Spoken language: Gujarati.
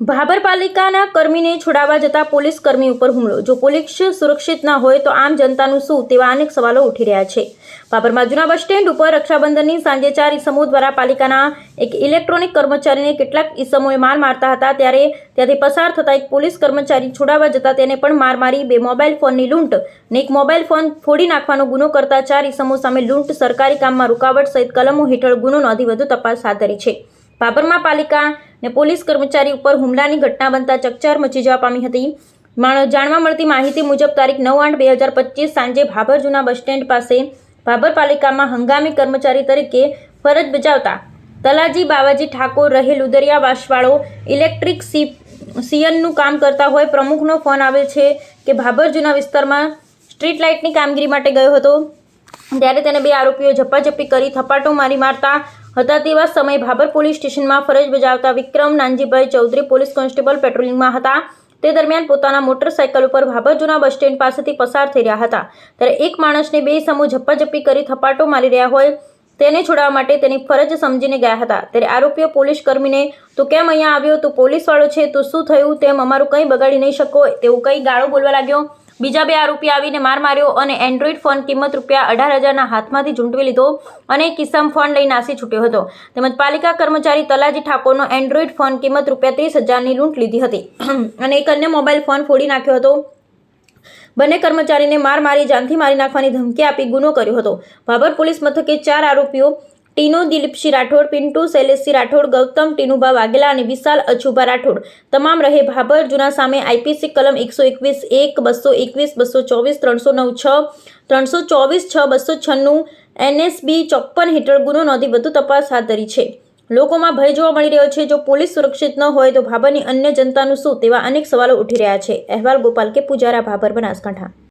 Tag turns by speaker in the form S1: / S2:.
S1: ભાભર પાલિકાના કર્મીને છોડાવવા જતા પોલીસ કર્મી ઉપર હુમલો. જો પોલીસ સુરક્ષિત ના હોય તો આમ જનતાનું શું તેવા અનેક સવાલો ઉઠી રહ્યા છે. ભાભરમાં જૂના બસ સ્ટેન્ડ ઉપર રક્ષાબંધનની સાંજે ચાર ઈસમો દ્વારા પાલિકાના એક ઇલેક્ટ્રોનિક કર્મચારીને કેટલાક ઈસમોએ માર મારતા હતા ત્યારે ત્યાંથી પસાર થતા એક પોલીસ કર્મચારી છોડાવવા જતા તેને પણ માર મારી બે મોબાઈલ ફોનની લૂંટ ને એક મોબાઈલ ફોન ફોડી નાખવાનો ગુનો કરતા ચાર ઈસમો સામે લૂંટ સરકારી કામમાં રૂકાવટ સહિત કલમો હેઠળ ગુનો નોંધી વધુ તપાસ હાથ ધરી છે. ભાભરમાં પાલિકા ને પોલીસ કર્મચારી ઉપર હુમલાની ઘટના બનતા ચકચાર મચી જવા પામી હતી. જાણવા મળતી માહિતી મુજબ તારીખ નવ આઠ બે હજાર પચીસ સાંજે ભાભર જૂના બસ સ્ટેન્ડ પાસે ભાભર પાલિકામાં હંગામી કર્મચારી તરીકે ફરજ બજાવતા તલાજી બાવાજી ઠાકોર રહેલ ઉદરિયા વાસવાળો ઇલેક્ટ્રિક સી સીએનનું કામ કરતા હોય પ્રમુખનો ફોન આવે છે કે ભાભર જૂના વિસ્તારમાં સ્ટ્રીટ લાઇટની કામગીરી માટે ગયો હતો. ત્યારે તેને બે આરોપીઓ ઝપાઝપી કરી થપાટો મારી મારતા હતા તેવા સમયે ભાભર પોલીસ સ્ટેશનમાં ફરજ બજાવતા વિક્રમ નાનજીભાઈ ચૌધરી પોલીસ કોન્સ્ટેબલ પેટ્રોલિંગમાં હતા. તે દરમિયાન પોતાના મોટરસાયકલ ઉપર ભાભર જૂના બસ સ્ટેન્ડ પાસેથી પસાર થઈ રહ્યા હતા. ત્યારે એક માણસને બે સમૂહ ઝપ્પાઝપ્પી કરી થપાટો મારી રહ્યા હોય તેને છોડાવવા માટે તેની ફરજ સમજીને ગયા હતા. ત્યારે આરોપીઓ પોલીસ કર્મીને, તું કેમ અહીંયા આવ્યો? તું પોલીસવાળો છે. તું શું થયું? તેમ અમારું કંઈ બગાડી નહીં શકો. તેવું કંઈ ગાળો બોલવા લાગ્યો. બીજા બે આરોપી આવીને માર માર્યો અને એન્ડ્રોઈડ ફોન કિંમત રૂપિયા અઢાર હજારના હાથમાંથી ઝૂંટવી લીધો અને કિસમ ફોન લઈ નાસી છૂટ્યો હતો. તેમજ પાલિકા કર્મચારી તલાજી ઠાકોરનો એન્ડ્રોઈડ ફોન કિંમત રૂપિયા ત્રીસ હજારની લૂંટ લીધી હતી. અને એક અન્ય મોબાઈલ ફોન ફોડી નાખ્યો હતો. બંને કર્મચારીને માર મારી જાનથી મારી નાખવાની ધમકી આપી ગુનો કર્યો હતો. ભાભર પોલીસ મથકે ચાર આરોપીઓ ટીનુ દિલીપસિંહ રાઠોડ, પિન્ટુ શૈલેષસિંહ રાઠોડ, ગૌતમ, ટીનુભા વાઘેલા અને વિશાલ અછુભા રાઠોડ. તમામ રહે ભાભર, જૂના સામે આઈપીસી કલમ એકસો એકવીસ એક, બસો એકવીસ, બસો ચોવીસ, ત્રણસો નવ છ, ત્રણસો ચોવીસ છ, બસો છન્નું, એનએસબી ચોપ્પન હેઠળ ગુનો નોંધી વધુ તપાસ હાથ ધરી છે. લોકોમાં ભય જોવા મળી રહ્યો છે, જો પોલીસ સુરક્ષિત ન હોય તો ભાભરની અન્ય જનતાનું શું તેવા અનેક સવાલો ઉઠી રહ્યા છે. અહેવાલ ગોપાલ કે પૂજારા ભાભર બનાસકાંઠા.